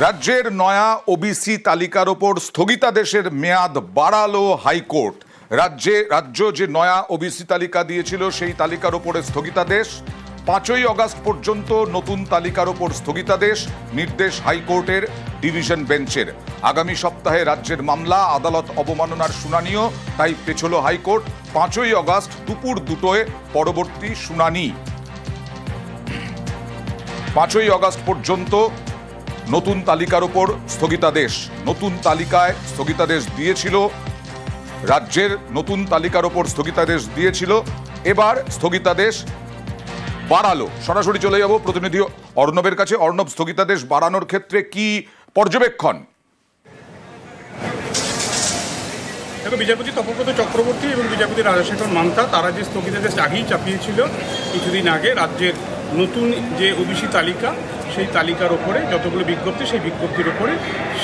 রাজ্যের নয়া ওবিসি তালিকার ওপর স্থগিতাদেশের মেয়াদ বাড়ালো হাইকোর্ট। রাজ্যে, রাজ্য যে নয়া ওবিসি তালিকা দিয়েছিল, সেই তালিকার ওপরে স্থগিতাদেশ। পাঁচই অগস্ট পর্যন্ত নতুন তালিকার ওপর স্থগিতাদেশ, নির্দেশ হাইকোর্টের, ডিভিশন বেঞ্চের। আগামী সপ্তাহে রাজ্যের মামলা, আদালত অবমাননার শুনানিও, তাই পেছল হাইকোর্ট। পাঁচই অগস্ট দুপুর দুটোয় পরবর্তী শুনানি। পাঁচই অগস্ট পর্যন্ত নতুন তালিকার ওপর স্থগিতাদেশ। নতুন তালিকায় স্থগিতাদেশ দিয়েছিল, রাজ্যের নতুন তালিকার ওপর স্থগিতাদেশ দিয়েছিল, এবার স্থগিতাদেশ বাড়ালো। সরাসরি চলে যাব প্রতিনিধি অর্ণবের কাছে। অর্ণব, স্থগিতাদেশ বাড়ানোর ক্ষেত্রে কি পর্যবেক্ষণ? দেখো বিচারপতি তপব্রত চক্রবর্তী এবং বিচারপতি রাজাশেখর মান্তা, তারা যে স্থগিতাদেশ আগেই চাপিয়েছিল কিছুদিন আগে, রাজ্যের নতুন যে ওবিসি তালিকা সেই তালিকার ওপরে যতগুলো বিজ্ঞপ্তি সেই বিজ্ঞপ্তির ওপরে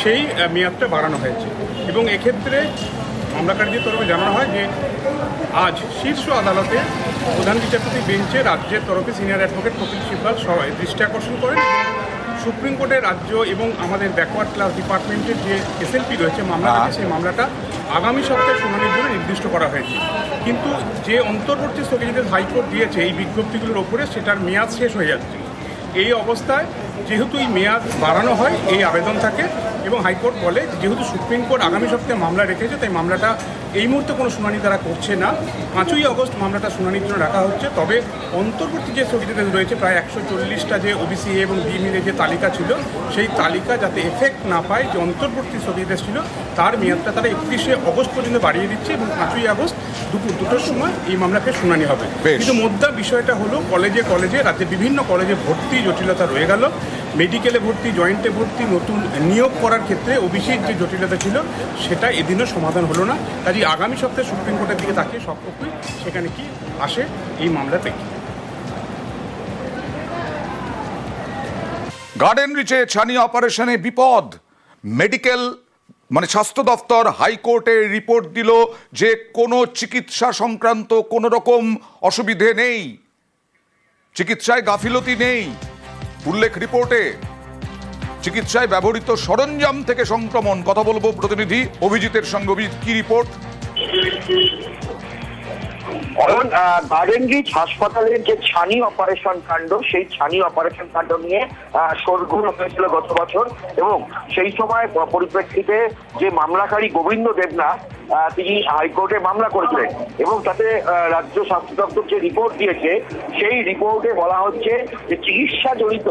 সেই মেয়াদটা বাড়ানো হয়েছে। এবং এক্ষেত্রে মামলাকারীদের তরফে জানানো হয় যে আজ শীর্ষ আদালতে প্রধান বিচারপতি বেঞ্চে রাজ্যের তরফে সিনিয়র অ্যাডভোকেট কপিল সিব্বাল সবাই দৃষ্টি আকর্ষণ করেন। সুপ্রিম কোর্টের রাজ্য এবং আমাদের ব্যাকওয়ার্ড ক্লাস ডিপার্টমেন্টের যে এসএলপি রয়েছে মামলা সেই মামলাটা আগামী সপ্তাহে শুনানির জন্য নির্দিষ্ট করা হয়েছে। কিন্তু যে অন্তর্বর্তী স্থগিতাদেশ হাইকোর্ট দিয়েছে এই বিজ্ঞপ্তিগুলোর ওপরে সেটার মেয়াদ শেষ হয়ে যাচ্ছে। এই অবস্থায় যেহেতু এই মেয়াদ বাড়ানো হয়, এই আবেদন থাকে এবং হাইকোর্ট বলে যেহেতু সুপ্রিম কোর্ট আগামী সপ্তাহে মামলা রেখেছে, তাই মামলাটা এই মুহূর্তে কোনো শুনানি তারা করছে না। পাঁচই আগস্ট মামলাটা শুনানির জন্য রাখা হচ্ছে। তবে অন্তর্বর্তী যে স্থগিতাদেশ রয়েছে, প্রায় একশো চল্লিশটা যে ওবিসি এবং ডিএমইর যে তালিকা ছিল, সেই তালিকা যাতে এফেক্ট না পায়, যে অন্তর্বর্তী স্থগিতাদেশ ছিল, তার মেয়াদটা তারা একত্রিশে অগস্ট পর্যন্ত বাড়িয়ে দিচ্ছে এবং পাঁচই আগস্ট দুপুর দুটোর সময় এই মামলাকে শুনানি হবে। কিন্তু মোদ্দা বিষয়টা হলো কলেজে কলেজে রাতে বিভিন্ন কলেজে ভর্তি জটিলতা রয়ে গেল। মেডিকেলে ভর্তি জয়েন্টে ভর্তি নতুন নিয়োগ করার ক্ষেত্রে ওবিসির যে জটিলতা ছিল সেটা এদিনও সমাধান হলো না। কাজে আগামী সপ্তাহে সুপ্রিম কোর্টের দিকে তাকিয়ে সব পক্ষই সেখানে কি আসে এই মামলার প্রেক্ষিতে। গার্ডেন রিচে ছানি অপারেশনে বিপদ। মেডিকেল মানে স্বাস্থ্য দফতর, হাইকোর্টে রিপোর্ট দিল যে কোনো চিকিৎসা সংক্রান্ত কোনো রকম অসুবিধে নেই। চিকিৎসায় গাফিলতি নেই। উল্লেখ রিপোর্টে, চিকিৎসায় ব্যবহৃত সরঞ্জাম থেকে সংক্রমণ, কথা বলব প্রতিনিধি অভিজিতের সঙ্গে অভিজিৎ, কি রিপোর্ট? গার্ডেন রিচ হাসপাতালের যে ছানি অপারেশন কাণ্ড, সেই ছানি অপারেশন কাণ্ড নিয়ে শোরগোল হয়েছিল গত বছর এবং সেই সময় পরিপ্রেক্ষিতে যে মামলাকারী গোবিন্দ দেবনাথ তিনি হাইকোর্টে মামলা করেছিলেন এবং তাতে রাজ্য স্বাস্থ্য দপ্তর যে রিপোর্ট দিয়েছে, সেই রিপোর্টে বলা হচ্ছে যে চিকিৎসা জড়িত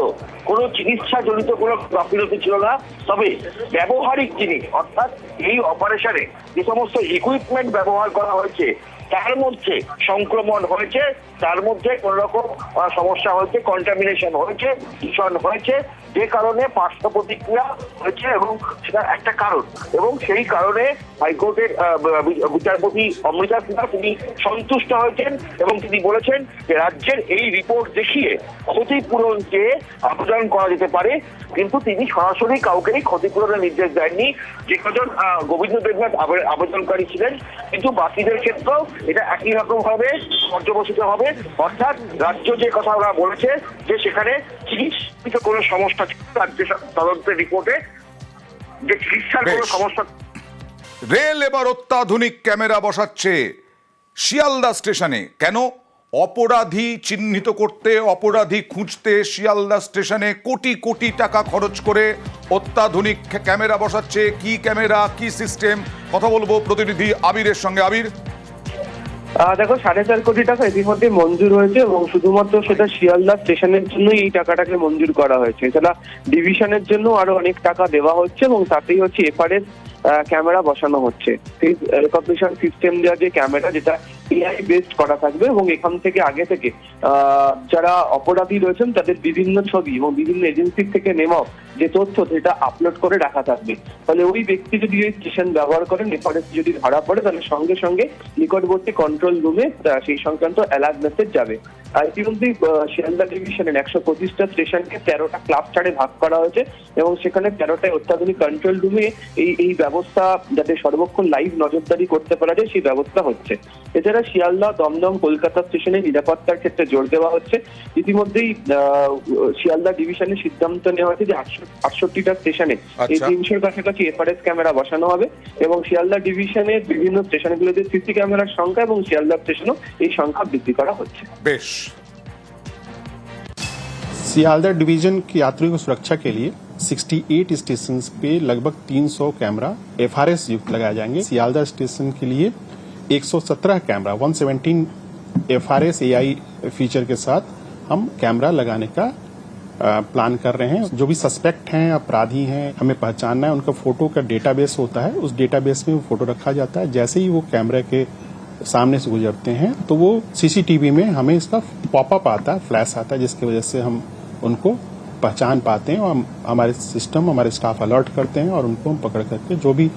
কোনো চিকিৎসা জড়িত কোনো গাফিলতি ছিল না। তবে ব্যবহারিক জিনিস, অর্থাৎ এই অপারেশনে যে সমস্ত ইকুইপমেন্ট ব্যবহার করা হয়েছে তার মধ্যে সংক্রমণ হয়েছে, তার মধ্যে কোন রকম সমস্যা হয়েছে কন্টামিনেশন হয়েছে, দূষণ হয়েছে, যে কারণে পার্শ্ব প্রতিক্রিয়া হয়েছে এবং সেটা একটা কারণ। এবং সেই কারণে হাইকোর্টের বিচারপতি অমৃতা সিনহা তিনি সন্তুষ্ট হয়েছেন এবং তিনি বলেছেন যে রাজ্যের এই রিপোর্ট দেখিয়ে ক্ষতিপূরণ চেয়ে আবেদন করা যেতে পারে, কিন্তু তিনি সরাসরি কাউকেই ক্ষতিপূরণের নির্দেশ দেননি। যে কজন গোবিন্দ দেবনাথ আবে- আবেদনকারী ছিলেন, কিন্তু বাকিদের ক্ষেত্রেও এটা একই রকম ভাবে পর্যবসিত হবে। অর্থাৎ রাজ্য যে কথা ওরা বলেছে যে সেখানে চিকিৎসিত কোনো সমস্যা রাজ্য তদন্তের রিপোর্টে যে চিকিৎসার কোনো সমস্যা রেল এবার অত্যাধুনিক ক্যামেরা বসাচ্ছে শিয়ালদা স্টেশনে। কেন? অপরাধী চিহ্নিত করতে অপরাধী খুঁজতে শিয়ালদা স্টেশনে কোটি কোটি টাকা খরচ করে অত্যাধুনিক ক্যামেরা বসাচ্ছে। কি ক্যামেরা কি সিস্টেম? কথা বলব প্রতিনিধি আবিরের সঙ্গে। আবির? দেখো, সাড়ে চার কোটি টাকা ইতিমধ্যে মঞ্জুর হয়েছে এবং শুধুমাত্র সেটা শিয়ালদা স্টেশনের জন্যই এই টাকাটাকে মঞ্জুর করা হয়েছে। এছাড়া ডিভিশনের জন্য আরও অনেক টাকা দেওয়া হচ্ছে এবং তাতেই হচ্ছে এফআরএস ক্যামেরা বসানো হচ্ছে। রেকগনিশন সিস্টেম দেওয়া যে ক্যামেরা, যেটা এআই বেসড করা থাকবে এবং এখান থেকে আগে থেকে যারা অপরাধী রয়েছেন তাদের বিভিন্ন ছবি এবং বিভিন্ন এজেন্সি থেকে নেওয়া যে তথ্য সেটা আপলোড করে রাখা থাকবে। ফলে ওই ব্যক্তি যদি এই স্টেশন ব্যবহার করেন এফআরএস যদি ধরা পড়ে, তাহলে সঙ্গে সঙ্গে নিকটবর্তী কন্ট্রোল রুমে সেই সংক্রান্ত অ্যালার্ট মেসেজ যাবে। ইতিমধ্যেই শিয়ালদা ডিভিশনের একশো পঁচিশটা স্টেশনকে তেরোটা ক্লাব চারে ভাগ করা হয়েছে এবং সেখানে তেরোটায় অত্যাধুনিক কন্ট্রোল রুমে এই এই ব্যবস্থা যাতে সর্বক্ষণ লাইভ নজরদারি করতে পারা যায়, সেই ব্যবস্থা হচ্ছে। এছাড়া শিয়ালদা দমদম কলকাতা স্টেশনে নিরাপত্তার ক্ষেত্রে জোর দেওয়া হচ্ছে ইতিমধ্যেই আহ, শিয়ালদা ডিভিশনের সিদ্ধান্ত নেওয়া হয়েছে যে আটষট্টিটা স্টেশনে এই আচ্ছা। তিনশোর কাছাকাছি এফআরএস ক্যামেরা বসানো হবে এবং শিয়ালদা ডিভিশনের বিভিন্ন স্টেশনগুলোতে সিসি ক্যামেরার সংখ্যা এবং শিয়ালদা স্টেশনও এই সংখ্যা বৃদ্ধি করা হচ্ছে বেশ सियालदह डिवीजन की यात्रियों की सुरक्षा के लिए 68 स्टेशन पे लगभग 300 कैमरा एफआरएस युक्त लगाए जाएंगे सियालदह स्टेशन के लिए 117 कैमरा 117 एफआरएस एआई फीचर के साथ हम कैमरा लगाने का प्लान कर रहे हैं। जो भी सस्पेक्ट हैं, अपराधी हैं, हमें पहचानना है, उनका फ़ोटो का डेटाबेस होता है, उस डेटाबेस में वो फ़ोटो रखा जाता है। जैसे ही वो कैमरा के सामने से गुजरते हैं तो वो सीसीटीवी में हमें इसका पॉपअप आता है फ्लैश आता है, जिसकी वजह से हम उनको पहचान पाते हैं और हम- हमारे सिस्टम हमारे स्टाफ अलर्ट करते हैं और उनको हम पकड़ करके जो भी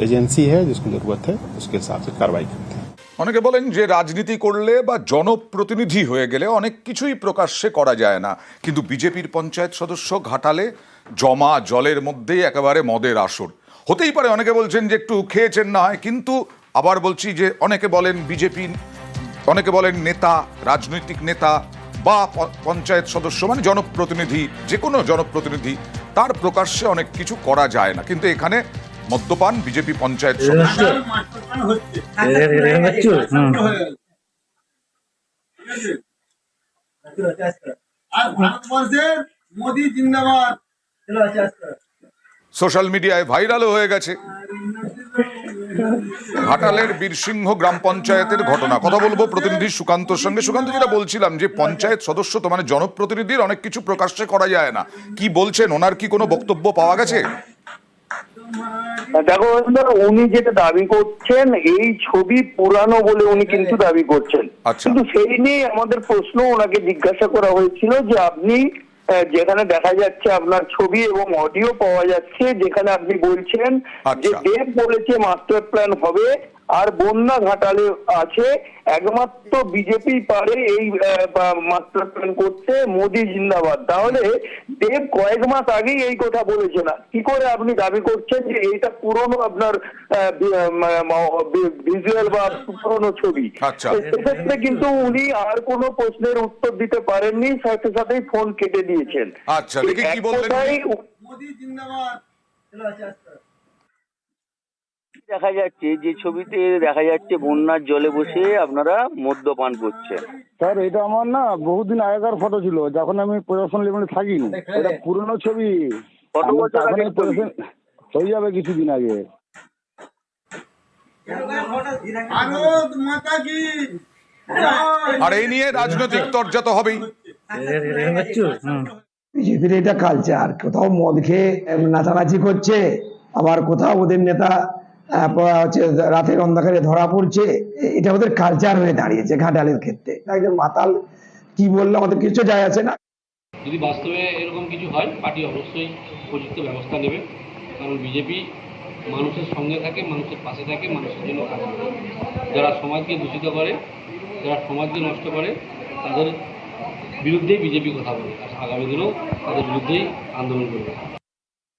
एजेंसी है जिसको जरूरत है उसके हिसाब से कार्रवाई करते हैं অনেকে বলেন যে রাজনীতি করলে বা জনপ্রতিনিধি হয়ে গেলে অনেক কিছুই প্রকাশ্যে করা যায় না কিন্তু বিজেপির পঞ্চায়েত সদস্য ঘাটালে জমা জলের মধ্যেই একেবারে মদের আসর হতেই পারে অনেকে বলছেন যে একটু খেয়েছেন না হয় কিন্তু আবার বলছি যে অনেকে বলেন বিজেপি অনেকে বলেন নেতা রাজনৈতিক নেতা বা প- পঞ্চায়েত সদস্য মানে জনপ্রতিনিধি যে কোনো জনপ্রতিনিধি তার প্রকাশ্যে অনেক কিছু করা যায় না কিন্তু এখানে মদ্যপান বিজেপি পঞ্চায়েত সদস্য। আর ভারতবর্ষের মোদি জিন্দাবাদ সোশ্যাল মিডিয়ায় ভাইরালও হয়ে গেছে। ঘাটালের বীরসিংহ গ্রাম পঞ্চায়েতের ঘটনা। কথা বলব প্রতিনিধি সুকান্তর সঙ্গে। সুকান্ত যেটা বলছিলাম যে পঞ্চায়েত সদস্য তো মানে জনপ্রতিনিধির অনেক কিছু প্রকাশ্যে করা যায় না। কি বলছেন? ওনার কি কোনো বক্তব্য পাওয়া গেছে? দেখো উনি যেটা দাবি করছেন এই ছবি পুরানো বলে উনি কিন্তু দাবি করছেন আচ্ছা। কিন্তু সেই নিয়ে আমাদের প্রশ্ন ওনাকে জিজ্ঞাসা করা হয়েছিল যে আপনি যেখানে দেখা যাচ্ছে আপনার ছবি এবং অডিও পাওয়া যাচ্ছে যেখানে আপনি বলছেন যে আচ্ছা। দেব বলেছে মাস্টার প্ল্যান হবে আর বন্যা ঘাটালে আছে। একমাত্র বিজেপি পারে এই মাস্টার প্ল্যান করতে মোদি জিন্দাবাদ। তাহলে দেব কয়েক মাস আগেই এই কথা বলেছে না কি করে আপনি দাবি করছেন যে এইটা পুরনো আপনার ভিজুয়াল বা পুরনো ছবি? আচ্ছা। সেক্ষেত্রে কিন্তু উনি আর কোনো প্রশ্নের উত্তর দিতে পারেননি সাথে সাথেই ফোন কেটে দিয়েছেন। আচ্ছা, দেখি কি বললেন মোদি জিন্দাবাদ। দেখা যাচ্ছে যে ছবিতে দেখা যাচ্ছে বন্যার জলে বসে আপনারা মদ্যপান করছেন। স্যার এটা আমার না বহুদিন আগেকার ফটো ছিল যখন আমি প্রশাসন লেভেলে থাকি এটা পুরনো ছবি। কত বছর হয়ে যাবে কিছুদিন আগে। আর এই নিয়ে রাজনৈতিক তর্জা তো হবেই। বিজেপির এটা কালচার কোথাও মদ খেয়ে নাচানাচি করছে আবার কোথাও ওদের নেতা হচ্ছে রাতের অন্ধকারে ধরা পড়ছে। এটা ওদের কালচার হয়ে দাঁড়িয়েছে ঘাটালের ক্ষেত্রে। একজন মাতাল কি বলল আমাদের কিছু যায় আছে না। যদি বাস্তবে এরকম কিছু হয়, পার্টি অবশ্যই উপযুক্ত ব্যবস্থা নেবে। কারণ বিজেপি মানুষের সঙ্গে থাকে, মানুষের পাশে থাকে, মানুষের জন্য কাজ করে। যারা সমাজকে দূষিত করে, যারা সমাজকে নষ্ট করে, তাদের বিরুদ্ধেই বিজেপি কথা বলে। আগামী দিনেও তাদের বিরুদ্ধেই আন্দোলন করবে।